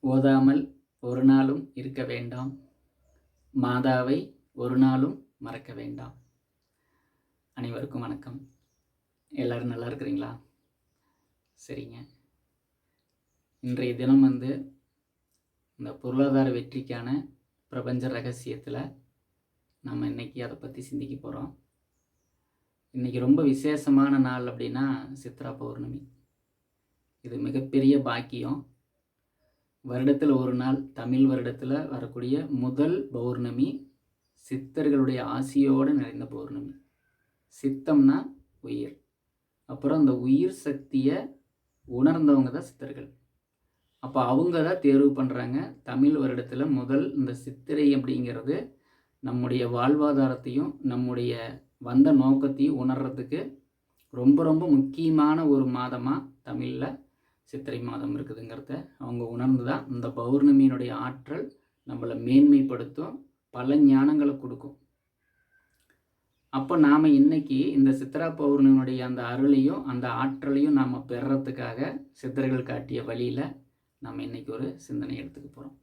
ஓதாமல் ஒரு நாளும் இருக்க வேண்டாம். மாதாவை ஒரு நாளும் மறக்க வேண்டாம். அனைவருக்கும் வணக்கம். எல்லாரும் நல்லா இருக்கிறீங்களா? சரிங்க. இன்றைய தினம் வந்து இந்த பொருளாதார வெற்றிக்கான பிரபஞ்ச ரகசியத்தில் நம்ம இன்றைக்கி அதை பற்றி சிந்திக்க போகிறோம் இன்றைக்கி ரொம்ப விசேஷமான நாள் அப்படின்னா சித்ரா பௌர்ணமி. இது மிகப்பெரிய பாக்கியம். வருடத்தில் ஒரு நாள் தமிழ் வருடத்தில் வரக்கூடிய முதல் பௌர்ணமி சித்தர்களுடைய ஆசியோடு நிறைந்த பௌர்ணமி. சித்தம்னா உயிர். அப்புறம் அந்த உயிர் சக்தியை உணர்ந்தவங்க தான் சித்தர்கள். அப்போ அவங்க தான் தேர்வு பண்ணுறாங்க தமிழ் வருடத்தில் முதல் இந்த சித்திரை அப்படிங்கிறது நம்முடைய வாழ்வாதாரத்தையும் நம்முடைய வந்த நோக்கத்தையும் உணர்றதுக்கு ரொம்ப ரொம்ப முக்கியமான ஒரு மாதமாக தமிழில் சித்திரை மாதம் இருக்குதுங்கிறத அவங்க உணர்ந்து தான் இந்த பௌர்ணமியினுடைய ஆற்றல் நம்மளை மேன்மைப்படுத்தும் பல ஞானங்களை கொடுக்கும். அப்போ நாம் இன்னைக்கு இந்த சித்திரா பௌர்ணமியினுடைய அந்த அருளையும் அந்த ஆற்றலையும் நாம் பெறத்துக்காக சித்தர்கள் காட்டிய வழியில் நம்ம இன்னைக்கு ஒரு சிந்தனை எடுத்துக்க போகிறோம்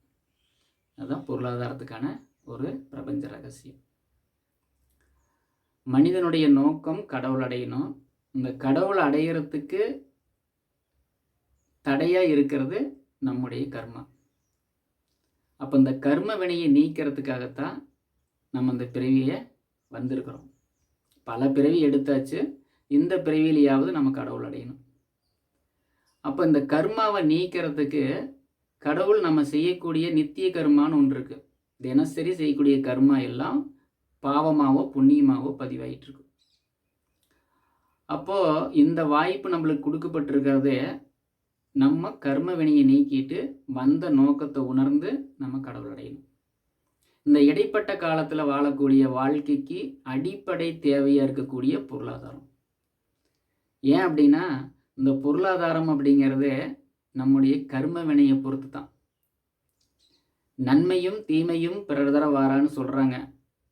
அதுதான் பொருளாதாரத்துக்கான ஒரு பிரபஞ்ச ரகசியம். மனிதனுடைய நோக்கம் கடவுள் அடையணும். இந்த கடவுள் அடையிறதுக்கு தடையாக இருக்கிறது நம்முடைய கர்மா. அப்போ இந்த கர்ம வினையை நீக்கிறதுக்காகத்தான் நம்ம இந்த பிறவியை வந்திருக்கிறோம். பல பிறவி எடுத்தாச்சு இந்த பிறவிலையாவது நம்ம கடவுள் அடையணும். அப்போ இந்த கர்மாவை நீக்கிறதுக்கு கடவுள் நம்ம செய்யக்கூடிய நித்திய கர்மான்னு ஒன்று இருக்குது தினசரி செய்யக்கூடிய கர்மா எல்லாம் பாவமாகவோ புண்ணியமாகவோ பதிவாயிட்டு இருக்கு. அப்போது இந்த வாய்ப்பு நம்மளுக்கு கொடுக்கப்பட்டிருக்கிறதே நம்ம கர்ம வினையை நீக்கிட்டு வந்த நோக்கத்தை உணர்ந்து நம்ம கடவுள் அடையணும். இந்த இடைப்பட்ட காலத்தில் வாழக்கூடிய வாழ்க்கைக்கு அடிப்படை தேவையாக இருக்கக்கூடிய பொருளாதாரம். ஏன் அப்படின்னா இந்த பொருளாதாரம் அப்படிங்கிறது நம்முடைய கர்ம வினையை பொறுத்து தான் நன்மையும் தீமையும் பிறர் தர வாரான்னு சொல்கிறாங்க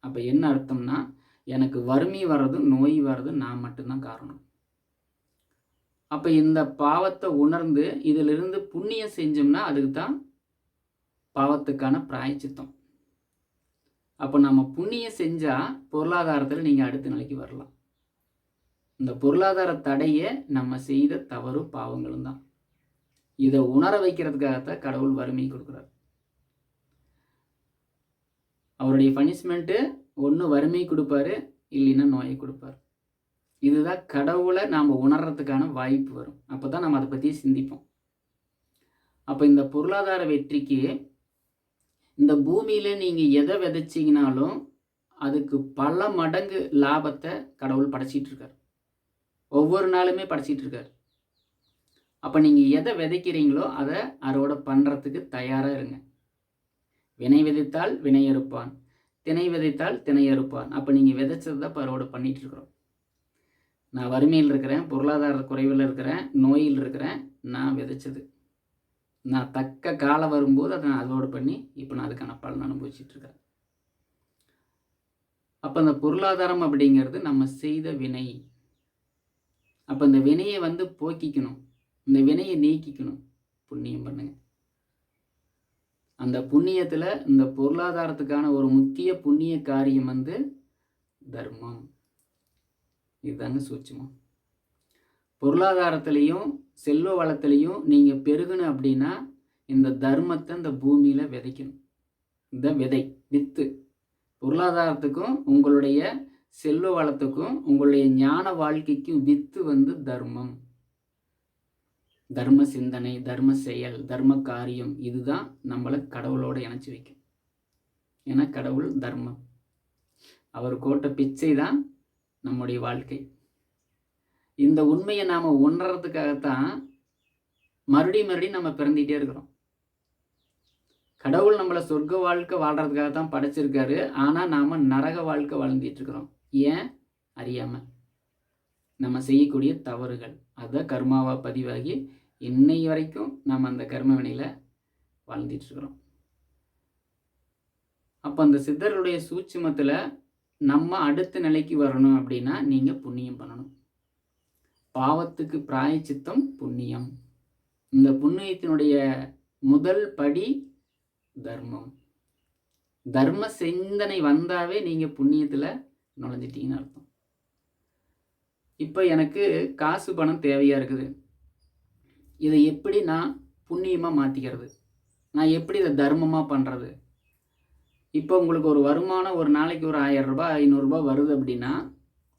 அப்போ என்ன அர்த்தம்னா எனக்கு வறுமை வர்றதும் நோய் வர்றதும் நான் மட்டும்தான் காரணம். அப்போ இந்த பாவத்தை உணர்ந்து இதிலிருந்து புண்ணியம் செஞ்சோம்னா அதுக்கு தான் பாவத்துக்கான பிராயச்சித்தம். அப்போ நம்ம புண்ணியம் செஞ்சால் பொருளாதாரத்தில் நீங்கள் அடுத்த நிலைக்கு வரலாம். இந்த பொருளாதார தடையை நம்ம செய்த தவறு பாவங்களும் தான். இதை உணர வைக்கிறதுக்காகத்தான் கடவுள் வறுமை கொடுக்குறார். அவருடைய பனிஷ்மெண்ட்டு ஒன்று வறுமை கொடுப்பாரு இல்லைன்னா நோயை கொடுப்பார். இதுதான் கடவுளை நாம் உணர்றதுக்கான வாய்ப்பு வரும். அப்போ தான் நம்ம அதை பற்றி சிந்திப்போம். அப்போ இந்த பொருளாதார வெற்றிக்கு இந்த பூமியில் நீங்கள் எதை விதைச்சிங்கனாலும் அதுக்கு பல மடங்கு லாபத்தை கடவுள் படைச்சிட்டு இருக்கார். ஒவ்வொரு நாளுமே படைச்சிட்டு இருக்கார். அப்போ நீங்கள் எதை விதைக்கிறீங்களோ அதை அறுவடை பண்ணுறதுக்கு தயாராக இருங்க. வினை விதைத்தால் வினை அறுப்பான் திணை விதைத்தால் திணை அறுப்பான். அப்போ நீங்கள் விதைச்சது தான் அறுவடை பண்ணிகிட்டு இருக்கிறோம். நான் வறுமையில் இருக்கிறேன் பொருளாதார குறைவில் இருக்கிறேன் நோயில் இருக்கிறேன் நான் விதைச்சது. நான் தக்க காலம் வரும்போது அதை நான் அதோடு பண்ணி இப்போ நான் அதுக்கான பலன் அனுபவிச்சிட்ருக்கேன் அப்போ அந்த பொருளாதாரம் அப்படிங்கிறது நம்ம செய்த வினை. அப்போ இந்த வினையை வந்து போக்கிக்கணும். இந்த வினையை நீக்கிக்கணும். புண்ணியம் பண்ணுங்க. அந்த புண்ணியத்தில் இந்த பொருளாதாரத்துக்கான ஒரு முக்கிய புண்ணிய காரியம் வந்து தர்மம். இதுதாங்க சூட்சமம். பொருளாதாரத்திலையும் செல்வ வளத்திலையும் நீங்கள் பெருகணும் அப்படின்னா இந்த தர்மத்தை இந்த பூமியில் விதைக்கணும். இந்த விதை வித்து. பொருளாதாரத்துக்கும் உங்களுடைய செல்வ வளத்துக்கும் உங்களுடைய ஞான வாழ்க்கைக்கும் வித்து வந்து தர்மம். தர்ம சிந்தனை தர்ம செயல் தர்ம காரியம் இதுதான் நம்மளை கடவுளோடு இணைச்சி வைக்கும். ஏன்னா கடவுள் தர்மம். அவர் கோட்ட பிச்சை தான் நம்முடைய வாழ்க்கை. இந்த உண்மையை நாம் உணர்றதுக்காகத்தான் மறுபடியும் மறுபடியும் நம்ம பிறந்துகிட்டே இருக்கிறோம். கடவுள் நம்மளை சொர்க்க வாழ்க்கை வாழ்கிறதுக்காக தான் படைச்சிருக்காரு. ஆனால் நாம் நரக வாழ்க்கை வாழ்ந்துட்டு இருக்கிறோம். ஏன்? அறியாமல் நம்ம செய்யக்கூடிய தவறுகள். அதை கர்மாவாக பதிவாகி இன்னை வரைக்கும் நாம் அந்த கர்ம வினையில் வாழ்ந்துட்டு இருக்கிறோம். அப்போ அந்த சித்தர்களுடைய சூட்சுமத்தில் நம்ம அடுத்த நிலைக்கு வரணும் அப்படின்னா நீங்கள் புண்ணியம் பண்ணணும். பாவத்துக்கு பிராயச்சித்தம் புண்ணியம். இந்த புண்ணியத்தினுடைய முதல் படி தர்மம். தர்ம சிந்தனை வந்தாவே நீங்கள் புண்ணியத்தில் நுழைஞ்சிட்டீங்கன்னு அர்த்தம். இப்போ எனக்கு காசு பணம் தேவையாக இருக்குது. இதை எப்படி நான் புண்ணியமாக மாற்றிக்கிறது நான் எப்படி இதை தர்மமாக பண்ணுறது இப்போ உங்களுக்கு ஒரு வருமானம் ஒரு நாளைக்கு ஒரு ஆயிரம் ரூபாய் ஐநூறுரூபா வருது அப்படின்னா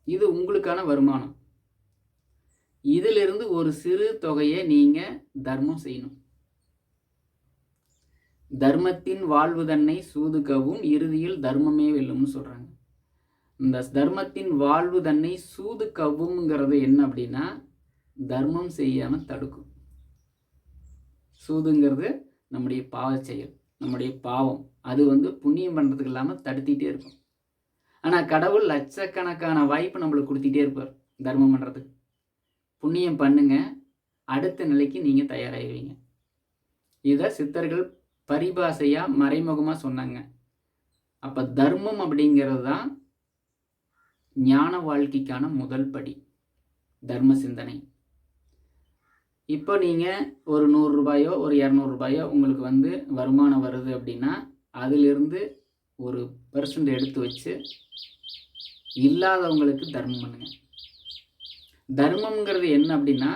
இது உங்களுக்கான வருமானம். இதிலிருந்து ஒரு சிறு தொகையை நீங்கள் தர்மம் செய்யணும். தர்மத்தின் வாழ்வு தன்னை சூதுக்கவும் இறுதியில் தர்மமே வெல்லும்னு சொல்கிறாங்க இந்த தர்மத்தின் வாழ்வு தன்னை சூதுகவும்ங்கிறது என்ன அப்படின்னா தர்மம் செய்யாமல் தடுக்கும். சூதுங்கிறது நம்முடைய பாவ செயல் நம்முடைய பாவம். அது வந்து புண்ணியம் பண்ணுறதுக்கு இல்லாமல் தடுத்திட்டே இருக்கும் ஆனால் கடவுள் லட்சக்கணக்கான வாய்ப்பு நம்மளுக்கு கொடுத்துட்டே இருப்பார் தர்மம் பண்ணுறதுக்கு புண்ணியம் பண்ணுங்க அடுத்த நிலைக்கு நீங்கள் தயாராகிடுவீங்க இதை சித்தர்கள் பரிபாசையாக மறைமுகமாக சொன்னாங்க. அப்போ தர்மம் அப்படிங்கிறது தான் ஞான வாழ்க்கைக்கான முதல் படி தர்ம சிந்தனை. இப்போ நீங்கள் ஒரு நூறுரூபாயோ ஒரு இரநூறுபாயோ உங்களுக்கு வந்து வருமானம் வருது அப்படின்னா அதிலிருந்து ஒரு பர்சன்ட் எடுத்து வச்சு இல்லாதவங்களுக்கு தர்மம் பண்ணுங்க. தர்மம்ங்கிறது என்ன அப்படின்னா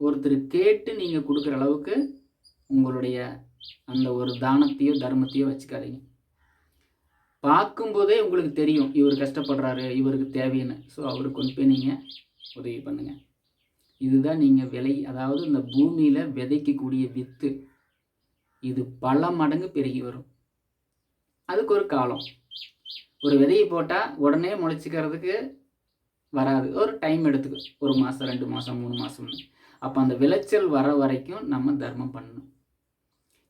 ஒருத்தர் கேட்டு நீங்கள் கொடுக்குற அளவுக்கு உங்களுடைய அந்த ஒரு தானத்தையோ தர்மத்தையோ வச்சுக்காதீங்க. பார்க்கும்போதே உங்களுக்கு தெரியும் இவர் கஷ்டப்படுறாரு இவருக்கு தேவைன்னு. ஸோ அவருக்கு கொண்டு போய் நீங்கள் உதவி பண்ணுங்கள் இதுதான் நீங்கள் விலை அதாவது இந்த பூமியில் விதைக்கக்கூடிய வித்து. இது பல மடங்கு பெருகி வரும். அதுக்கு ஒரு காலம். ஒரு விதையை போட்டால் உடனே முளைச்சிக்கிறதுக்கு வராது. ஒரு டைம் எடுத்துக்கும். ஒரு மாதம் ரெண்டு மாதம் மூணு மாதம்னு அப்போ அந்த விளைச்சல் வர வரைக்கும் நம்ம தர்மம் பண்ணணும்.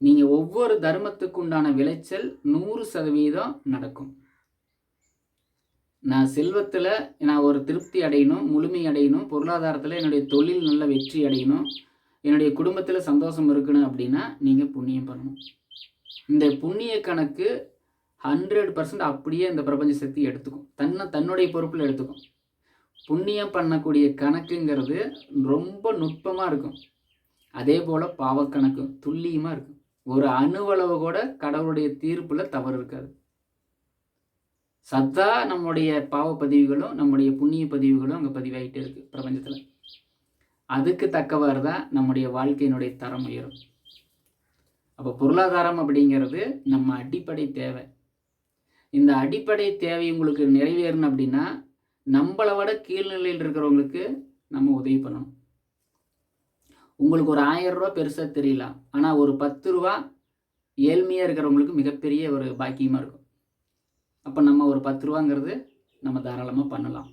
நீங்கள் ஒவ்வொரு தர்மத்துக்கு உண்டான விளைச்சல் நூறு சதவீதம் நடக்கும். நான் செல்வத்தில் நான் ஒரு திருப்தி அடையணும் முழுமை அடையணும் பொருளாதாரத்தில் என்னுடைய தொழில் நல்ல வெற்றி அடையணும் என்னுடைய குடும்பத்தில் சந்தோஷம் இருக்கணும் அப்படின்னா நீங்கள் புண்ணியம் பண்ணணும். இந்த புண்ணிய கணக்கு ஹண்ட்ரட் பர்சன்ட் அப்படியே இந்த பிரபஞ்ச சக்தி எடுத்துக்கும். தன்னை தன்னுடைய பொறுப்பில் எடுத்துக்கும். புண்ணியம் பண்ணக்கூடிய கணக்குங்கிறது ரொம்ப நுட்பமாக இருக்கும். அதே போல் பாவக்கணக்கு துல்லியமாக இருக்கும். ஒரு அணுவளவு கூட கடவுளுடைய தீர்ப்பில் தவறு இருக்காது. சதா நம்முடைய பாவ பதிவுகளும் நம்முடைய புண்ணிய பதிவுகளும் அங்கே பதிவாகிட்டே இருக்குது பிரபஞ்சத்தில். அதுக்கு தக்கவாறு தான் நம்முடைய வாழ்க்கையினுடைய தரம் உயரும். அப்போ பொருளாதாரம் அப்படிங்கிறது நம்ம அடிப்படை தேவை. இந்த அடிப்படை தேவை உங்களுக்கு நிறைவேறணும் அப்படின்னா நம்மளை விட கீழ்நிலையில் இருக்கிறவங்களுக்கு நம்ம உதவி பண்ணணும். உங்களுக்கு ஒரு ஆயிரம் ரூபா பெருசாக தெரியலாம் ஆனால் ஒரு பத்து ரூபா ஏழ்மையாக இருக்கிறவங்களுக்கு மிகப்பெரிய ஒரு பாக்கியமாக இருக்கும். அப்போ நம்ம ஒரு பத்து ரூபாங்கிறது நம்ம தாராளமாக பண்ணலாம்.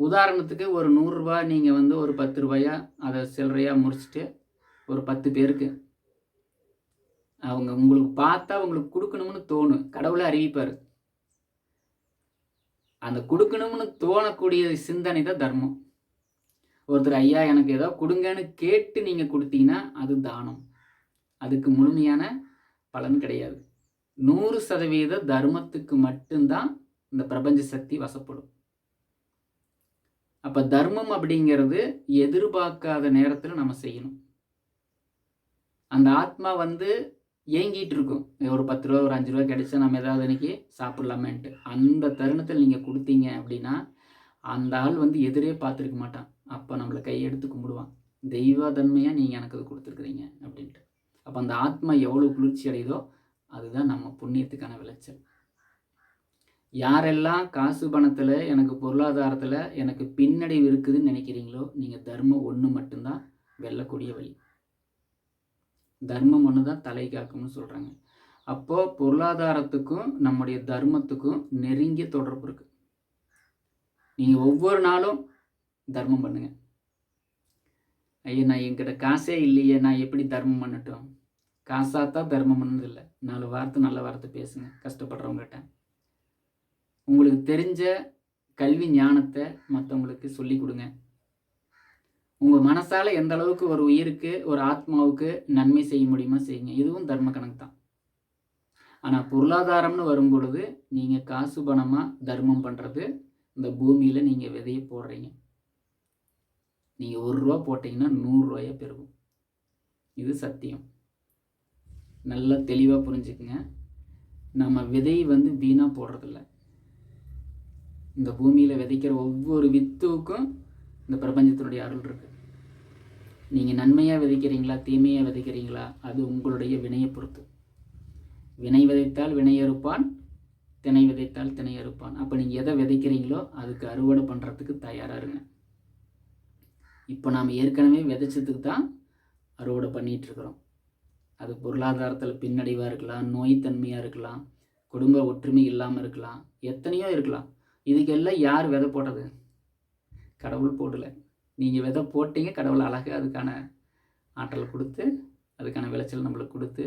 உதாரணத்துக்கு ஒரு நூறுரூவா நீங்கள் வந்து ஒரு பத்து ரூபாயா அதை சில்லறையாக முடிச்சுட்டு ஒரு பத்து பேருக்கு அவங்க உங்களுக்கு பார்த்தா உங்களுக்கு கொடுக்கணும்னு தோணும். கடவுளை அறிவிப்பார். அந்த கொடுக்கணும்னு தோணக்கூடிய சிந்தனை தான் தர்மம். ஒருத்தர் ஐயா எனக்கு ஏதோ கொடுங்கன்னு கேட்டு நீங்கள் கொடுத்தீங்கன்னா அது தானம். அதுக்கு முழுமையான பலன் கிடையாது. நூறு சதவீத தர்மத்துக்கு மட்டும்தான் இந்த பிரபஞ்ச சக்தி வசப்படும். அப்போ தர்மம் அப்படிங்கிறது எதிர்பார்க்காத நேரத்தில் நம்ம செய்யணும். அந்த ஆத்மா வந்து ஏங்கிட்டு இருக்கும் ஒரு பத்து ரூபா ஒரு அஞ்சு ரூபா கிடைச்சா நம்ம ஏதாவது இன்னைக்கு சாப்பிட்லாமேன்ட்டு. அந்த தருணத்தில் நீங்கள் கொடுத்தீங்க அப்படின்னா அந்த ஆள் வந்து எதிரே பார்த்துருக்க மாட்டான். அப்போ நம்மளை கையெடுத்து கும்பிடுவான். தெய்வதன்மையாக நீங்கள் எனக்கு அது கொடுத்துருக்குறீங்க அப்படின்ட்டு. அப்போ அந்த ஆத்மா எவ்வளோ குளிர்ச்சி அடையுதோ அதுதான் நம்ம புண்ணியத்துக்கான விளைச்சல். யாரெல்லாம் காசு பணத்தில் எனக்கு பொருளாதாரத்தில் எனக்கு பின்னடைவு இருக்குதுன்னு நினைக்கிறீங்களோ நீங்கள் தர்மம் ஒன்று மட்டும்தான் வெல்லக்கூடிய வழி. தர்மம் ஒன்று தான் தலை காக்கும்னு சொல்கிறாங்க அப்போது பொருளாதாரத்துக்கும் நம்முடைய தர்மத்துக்கும் நெருங்கிய தொடர்பு இருக்குது நீங்கள் ஒவ்வொரு நாளும் தர்மம் பண்ணுங்க. ஐயா நான் என்கிட்ட காசே இல்லையே நான் எப்படி தர்மம் பண்ணட்டும்? காசாக தான் தர்மம் பண்ணதில்லை. நாலு வார்த்தை நல்ல வார்த்தை பேசுங்க கஷ்டப்படுறவங்ககிட்ட. உங்களுக்கு தெரிஞ்ச கல்வி ஞானத்தை மற்றவங்களுக்கு சொல்லி கொடுங்க. உங்கள் மனசால் எந்த அளவுக்கு ஒரு உயிருக்கு ஒரு ஆத்மாவுக்கு நன்மை செய்ய முடியுமோ செய்யுங்க. இதுவும் தர்ம கணக்கு தான். ஆனால் பொருளாதாரம்னு வரும் பொழுது நீங்கள் காசு பணமாக தர்மம் பண்ணுறது இந்த பூமியில் நீங்கள் விதையை போடுறீங்க. நீங்கள் ஒரு ரூபா போட்டிங்கன்னா நூறுரூவாயாக பெருகும். இது சத்தியம். நல்லா தெளிவாக புரிஞ்சுக்குங்க. நம்ம விதை வந்து வீணாக போடுறதில்ல. இந்த பூமியில் விதைக்கிற ஒவ்வொரு வித்துவுக்கும் இந்த பிரபஞ்சத்தினுடைய அருள் இருக்குது நீங்கள் நன்மையாக விதைக்கிறீங்களா தீமையாக விதைக்கிறீங்களா அது உங்களுடைய வினையை பொறுத்து. வினை விதைத்தால் வினை அறுப்பான் திணை விதைத்தால் திணை அறுப்பான். அப்போ நீங்கள் எதை விதைக்கிறீங்களோ அதுக்கு அறுவடை பண்ணுறதுக்கு தயாராக இருங்க. இப்போ நாம் ஏற்கனவே விதைச்சதுக்கு தான் அறுவடை பண்ணிகிட்டு இருக்கிறோம். அது பொருளாதாரத்தில் பின்னடைவாக இருக்கலாம் நோய்த்தன்மையாக இருக்கலாம் குடும்ப ஒற்றுமை இல்லாமல் இருக்கலாம் எத்தனையோ இருக்கலாம். இதுக்கெல்லாம் யார் விதை போட்டது? கடவுள் போடலை. நீங்கள் விதை போட்டீங்க கடவுள் அழகாக அதுக்கான ஆற்றல் கொடுத்து அதுக்கான விளைச்சல் நம்மளுக்கு கொடுத்து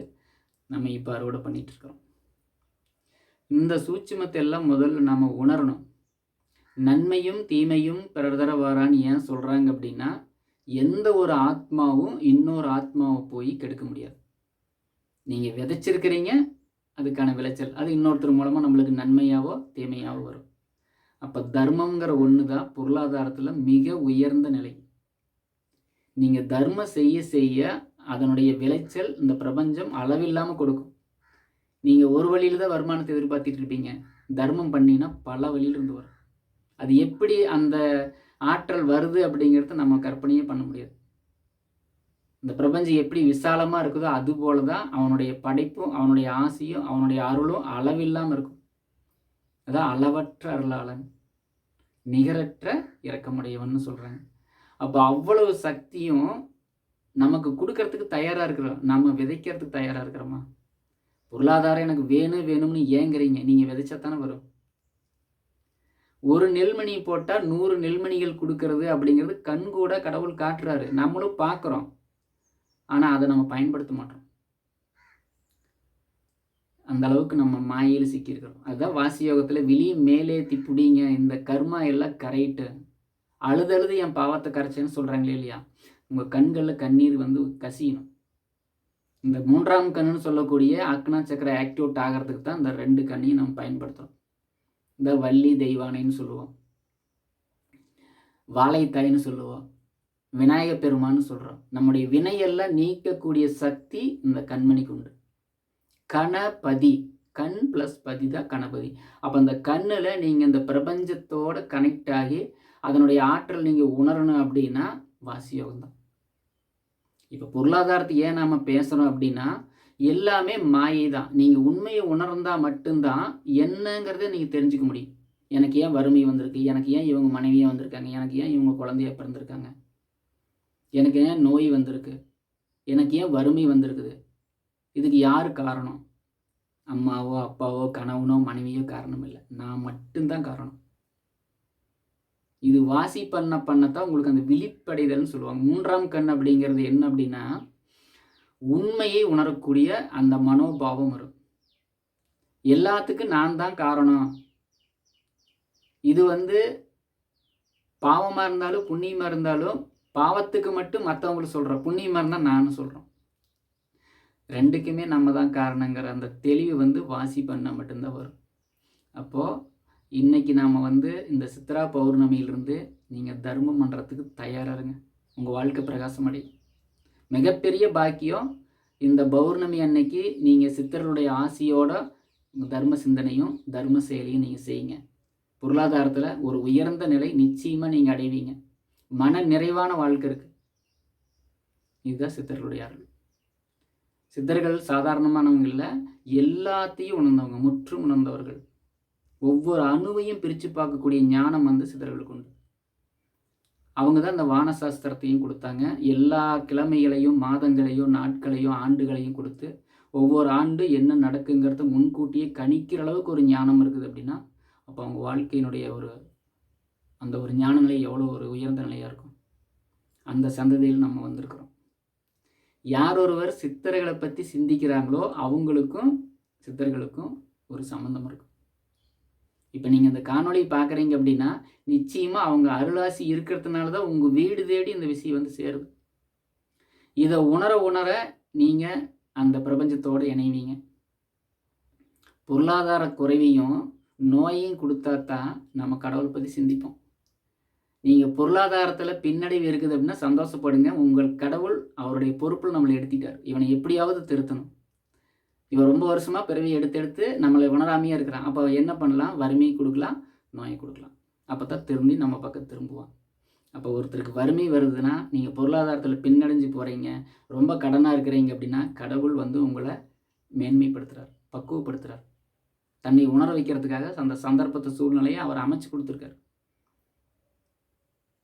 நம்ம இப்போ அறுவடை பண்ணிகிட்ருக்குறோம் இந்த சூட்சுமத்தை எல்லாம் முதல்ல நாம் உணரணும். நன்மையும் தீமையும் பிறர் தர வாரான்னு ஏன் சொல்கிறாங்க அப்படின்னா எந்த ஒரு ஆத்மாவும் இன்னொரு ஆத்மாவை போய் கெடுக்க முடியாது. நீங்கள் விதைச்சிருக்கிறீங்க அதுக்கான விளைச்சல் அது இன்னொருத்தர் மூலமாக நம்மளுக்கு நன்மையாவோ தீமையாவோ வரும். அப்போ தர்மங்கிற ஒன்று தான் பொருளாதாரத்தில் மிக உயர்ந்த நிலை. நீங்கள் தர்மம் செய்ய செய்ய அதனுடைய விளைச்சல் இந்த பிரபஞ்சம் அளவில்லாமல் கொடுக்கும். நீங்கள் ஒரு வழியில் தான் வருமானத்தை எதிர்பார்த்துட்டு இருப்பீங்க. தர்மம் பண்ணினா பல வழியிலிருந்து வரும். அது எப்படி அந்த ஆற்றல் வருது அப்படிங்கிறத நம்ம கற்பனையே பண்ண முடியாது. இந்த பிரபஞ்சம் எப்படி விசாலமாக இருக்குதோ அது போல தான் அவனுடைய படைப்பும் அவனுடைய ஆசையும் அவனுடைய அருளும் அளவில்லாமல் இருக்கும். அதான் அளவற்ற அருளாளன் நிகரற்ற இறக்கமுடையவன் சொல்கிறேன் அப்போ அவ்வளவு சக்தியும் நமக்கு கொடுக்கறதுக்கு தயாராக இருக்கிறோம் நம்ம விதைக்கிறதுக்கு தயாராக இருக்கிறோமா? பொருளாதாரம் எனக்கு வேணும் வேணும்னு ஏங்குறீங்க. நீங்கள் விதைச்சா தானே வரும். ஒரு நெல்மணி போட்டால் நூறு நெல்மணிகள் கொடுக்கறது அப்படிங்கிறது கண் கூட கடவுள் காட்டுறாரு. நம்மளும் பார்க்குறோம். ஆனால் அதை நம்ம பயன்படுத்த மாட்டோம். அந்த அளவுக்கு நம்ம மாயில் சிக்கியிருக்கிறோம். அதுதான் வாசி யோகத்தில் வெளியே மேலே திப்புடிங்க இந்த கர்மா எல்லாம் கரையிட்டு அழுதழுது என் பாவத்தை கரைச்சேன்னு சொல்கிறாங்களே இல்லையா? உங்கள் கண்களில் கண்ணீர் வந்து கசியணும் இந்த மூன்றாம் கண்ணுன்னு சொல்லக்கூடிய அக்னா சக்கரை ஆக்டிவேட் ஆகிறதுக்கு தான் இந்த ரெண்டு கண்ணையும் நம்ம பயன்படுத்துகிறோம் இந்த வள்ளி தெய்வானைன்னு சொல்லுவோம். வாழைத்தாய்னு சொல்லுவோம். விநாயக பெருமான்னு சொல்கிறோம் நம்முடைய வினையெல்லாம் நீக்கக்கூடிய சக்தி இந்த கண்மணிக்கு உண்டு. கணபதி. கண் ப்ளஸ் பதி தான் கணபதி. அப்போ அந்த கண்ணில் நீங்கள் இந்த பிரபஞ்சத்தோட கனெக்ட் ஆகி அதனுடைய ஆற்றல் நீங்கள் உணரணும் அப்படின்னா வாசியோகம் தான். இப்போ பொருளாதாரத்தை ஏன் நாம் பேசுகிறோம் அப்படின்னா எல்லாமே மாயை தான் நீங்கள் உண்மையை உணர்ந்தால் மட்டும்தான் என்னங்கிறத நீங்கள் தெரிஞ்சுக்க முடியும். எனக்கு ஏன் வறுமை வந்திருக்கு? எனக்கு ஏன் இவங்க மனைவியாக வந்திருக்காங்க? எனக்கு ஏன் இவங்க குழந்தைய பிறந்திருக்காங்க? எனக்கு ஏன் நோய் வந்திருக்கு? எனக்கு ஏன் வறுமை வந்திருக்குது? இதுக்கு யார் காரணம்? அம்மாவோ அப்பாவோ கணவனோ மனைவியோ காரணம் இல்லை. நான் மட்டும்தான் காரணம். இது வாசி பண்ண பண்ணத்தான் உங்களுக்கு அந்த விழிப்படைதல்னு சொல்லுவாங்க. மூன்றாம் கண் அப்படிங்கிறது என்ன அப்படின்னா உண்மையை உணரக்கூடிய அந்த மனோபாவம் வரும். எல்லாத்துக்கும் நான் தான் காரணம். இது வந்து பாவமாக இருந்தாலும் புண்ணியமாக இருந்தாலும் பாவத்துக்கு மட்டும் மற்றவங்களுக்கு சொல்கிறோம் புண்ணியமாக இருந்தால் நானும் சொல்கிறோம் ரெண்டுக்குமே நம்ம தான் காரணங்கிற அந்த தெளிவு வந்து வாசி பண்ண மட்டும்தான் வரும். அப்போது இன்றைக்கி நாம் வந்து இந்த சித்ரா பௌர்ணமியிலிருந்து நீங்கள் தர்மம் பண்ணுறதுக்கு தயாராக இருங்க உங்கள் வாழ்க்கை பிரகாசம் அடையும் மிகப்பெரிய பாக்கியம் இந்த பௌர்ணமி அன்னைக்கு நீங்கள் சித்தர்களுடைய ஆசையோட தர்ம சிந்தனையும் தர்ம செயலையும் நீங்கள் செய்யுங்க. பொருளாதாரத்தில் ஒரு உயர்ந்த நிலை நிச்சயமாக நீங்கள் அடைவீங்க. மன நிறைவான வாழ்க்கை இருக்குது இதுதான் சித்தர்களுடைய அருள். சித்தர்கள் சாதாரணமானவங்க இல்லை எல்லாத்தையும் உணர்ந்தவங்க முற்றும் உணர்ந்தவர்கள். ஒவ்வொரு அணுவையும் பிரித்து பார்க்கக்கூடிய ஞானம் வந்து சித்தர்களுக்கு உண்டு. அவங்க தான் இந்த வானசாஸ்திரத்தையும் கொடுத்தாங்க. எல்லா கிழமைகளையும் மாதங்களையும் நாட்களையும் ஆண்டுகளையும் கொடுத்து ஒவ்வொரு ஆண்டு என்ன நடக்குங்கிறத முன்கூட்டியே கணிக்கிற அளவுக்கு ஒரு ஞானம் இருக்குது அப்படின்னா அப்போ அவங்க வாழ்க்கையினுடைய ஒரு அந்த ஒரு ஞான நிலை எவ்வளோ ஒரு உயர்ந்த நிலையாக இருக்கும். அந்த சந்ததியில் நம்ம வந்திருக்கிறோம். யார் ஒருவர் சித்தர்களை பற்றி சிந்திக்கிறாங்களோ அவங்களுக்கும் சித்தர்களுக்கும் ஒரு சம்மந்தம் இருக்கும். இப்போ நீங்கள் இந்த காணொலி பார்க்குறீங்க அப்படின்னா நிச்சயமாக அவங்க அருளாசி இருக்கிறதுனால தான் உங்கள் வீடு தேடி இந்த விஷயம் வந்து சேருது. இதை உணர உணர நீங்கள் அந்த பிரபஞ்சத்தோடு இணைவீங்க. பொருளாதார குறைவையும் நோயையும் கொடுத்தா தான் நம்ம கடவுள் பற்றி சிந்திப்போம். நீங்கள் பொருளாதாரத்தில் பின்னடைவு இருக்குது அப்படின்னா சந்தோஷப்படுங்க. உங்கள் கடவுள் அவருடைய பொறுப்பில் நம்மளை எடுத்திட்டார். இவனை எப்படியாவது திருத்தணும். இவன் ரொம்ப வருஷமாக பிறவி எடுத்து எடுத்து நம்மளை உணராமையே இருக்கிறான். அப்போ என்ன பண்ணலாம்? வறுமையை கொடுக்கலாம் நோயை கொடுக்கலாம். அப்போ தான் திரும்பி நம்ம பக்கம் திரும்புவான். அப்போ ஒருத்தருக்கு வறுமை வருதுன்னா நீங்கள் பொருளாதாரத்தில் பின்னடைஞ்சு போகிறீங்க ரொம்ப கடனாக இருக்கிறீங்க அப்படின்னா கடவுள் வந்து உங்களை மேன்மைப்படுத்துகிறார் பக்குவப்படுத்துகிறார் தன்னை உணர வைக்கிறதுக்காக அந்த சந்தர்ப்பத்தை சூழ்நிலையை அவர் அமைச்சு கொடுத்துருக்காரு.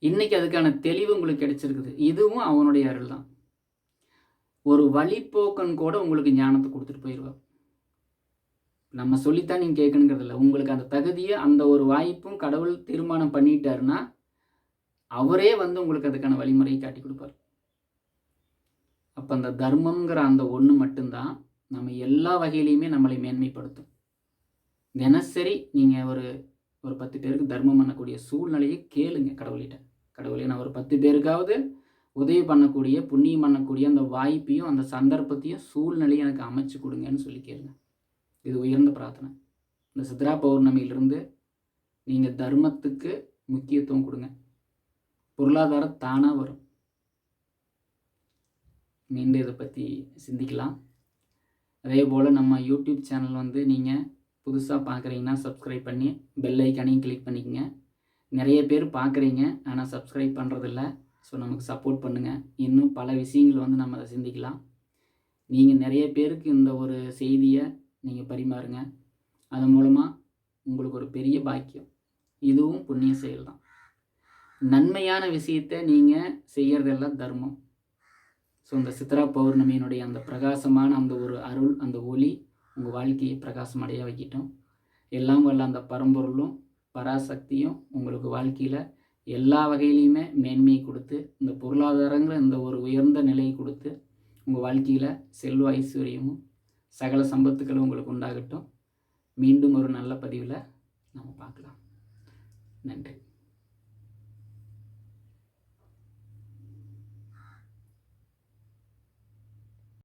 இன்னைக்கு அதுக்கான தெளிவு உங்களுக்கு கிடைச்சிருக்குது. இதுவும் அவனுடைய அருள் தான் ஒரு வழிப்போக்கன் கூட உங்களுக்கு ஞானத்தை கொடுத்துட்டு போயிடுவார் நம்ம சொல்லித்தான் நீங்கள் கேட்கணுங்கிறது இல்லை. உங்களுக்கு அந்த தகுதியை அந்த ஒரு வாய்ப்பும் கடவுள் தீர்மானம் பண்ணிட்டாருன்னா அவரே வந்து உங்களுக்கு அதுக்கான வழிமுறையை காட்டி கொடுப்பார். அப்போ அந்த தர்மங்கிற அந்த ஒன்று மட்டும்தான் நம்ம எல்லா வகையிலையுமே நம்மளை மேன்மைப்படுத்தும். தினசரி நீங்கள் ஒரு ஒரு பத்து பேருக்கு தர்மம் பண்ணக்கூடிய சூழ்நிலையை கேளுங்க கடவுள்கிட்ட. கடவுளே நான் ஒரு பத்து பேருக்காவது உதவி பண்ணக்கூடிய புண்ணியம் பண்ணக்கூடிய அந்த வாய்ப்பையும் அந்த சந்தர்ப்பத்தையும் சூழ்நிலையும் எனக்கு அமைச்சு கொடுங்கன்னு சொல்லி கேளுங்க. இது உயர்ந்த பிரார்த்தனை. இந்த சித்ரா பௌர்ணமியிலிருந்து நீங்கள் தர்மத்துக்கு முக்கியத்துவம் கொடுங்க. பொருளாதாரம் தானாக வரும். மீண்டும் இதை பற்றி சிந்திக்கலாம். அதே போல் நம்ம யூடியூப் சேனல் வந்து நீங்கள் புதுசாக பார்க்குறீங்கன்னா சப்ஸ்கிரைப் பண்ணி பெல் ஐக்கானையும் கிளிக் பண்ணிக்கங்க. நிறைய பேர் பார்க்குறீங்க ஆனால் சப்ஸ்கிரைப் பண்ணுறதில்ல ஸோ நமக்கு சப்போர்ட் பண்ணுங்கள் இன்னும் பல விஷயங்கள் வந்து நம்ம அதை சிந்திக்கலாம். நீங்கள் நிறைய பேருக்கு இந்த ஒரு செய்தியை நீங்கள் பரிமாறுங்க. அதன் மூலமாக உங்களுக்கு ஒரு பெரிய பாக்கியம். இதுவும் புண்ணிய செயல் தான். நன்மையான விஷயத்தை நீங்கள் செய்கிறதெல்லாம் தர்மம். ஸோ இந்த சித்ரா பௌர்ணமியினுடைய அந்த பிரகாசமான அந்த ஒரு அருள் அந்த ஒளி உங்கள் வாழ்க்கையை பிரகாசம் அடைய வைக்கிட்டோம். எல்லாம் வல்ல அந்த பரம்பொருளும் பராசக்தியும் உங்களுக்கு வாழ்க்கையில் எல்லா வகையிலையுமே மேன்மையை கொடுத்து இந்த பொருளாதாரங்கிற இந்த ஒரு உயர்ந்த நிலையை கொடுத்து உங்கள் வாழ்க்கையில் செல்வ ஐஸ்வர்யமும் சகல சம்பத்துக்களும் உங்களுக்கு உண்டாகட்டும். மீண்டும் ஒரு நல்ல பதிவில் நம்ம பார்க்கலாம். நன்றி.